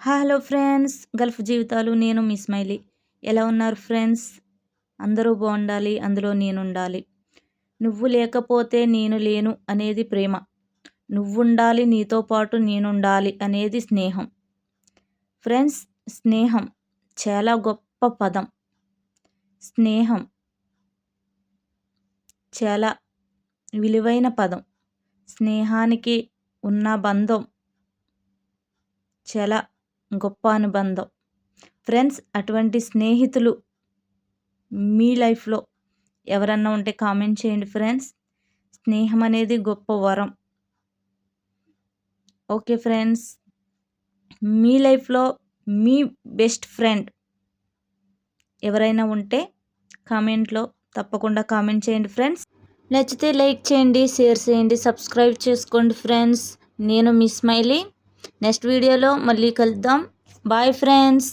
Hello friends. Gulf జీవితాలు నేను మీ smiley. ఎలా ఉన్నారు ఫ్రెండ్స్? అందరూ బాగుండాలి అందులో నేను ఉండాలి నువ్వు లేకపోతే నేను లేను అనేది ప్రేమ. నువ్వుండాలి నీతో పాటు నేనుండాలి అనేది స్నేహం. ఫ్రెండ్స్ స్నేహం చాలా గొప్ప పదం. స్నేహం చాలా విలువైన పదం. స్నేహానికి ఉన్న బంధం చాలా గొప్ప అనుబంధం. ఫ్రెండ్స్ అటువంటి స్నేహితులు మీ లైఫ్లో ఎవరన్నా ఉంటే కామెంట్ చేయండి ఫ్రెండ్స్. స్నేహం అనేది గొప్ప వరం. ఓకే ఫ్రెండ్స్ మీ లైఫ్లో మీ బెస్ట్ ఫ్రెండ్ ఎవరైనా ఉంటే కామెంట్లో తప్పకుండా కామెంట్ చేయండి ఫ్రెండ్స్. నచ్చితే లైక్ చేయండి షేర్ చేయండి సబ్స్క్రైబ్ చేసుకోండి ఫ్రెండ్స్. నేను మీ స్మైలీ. నెక్స్ట్ వీడియోలో మళ్ళీ కలుద్దాం. Bye friends.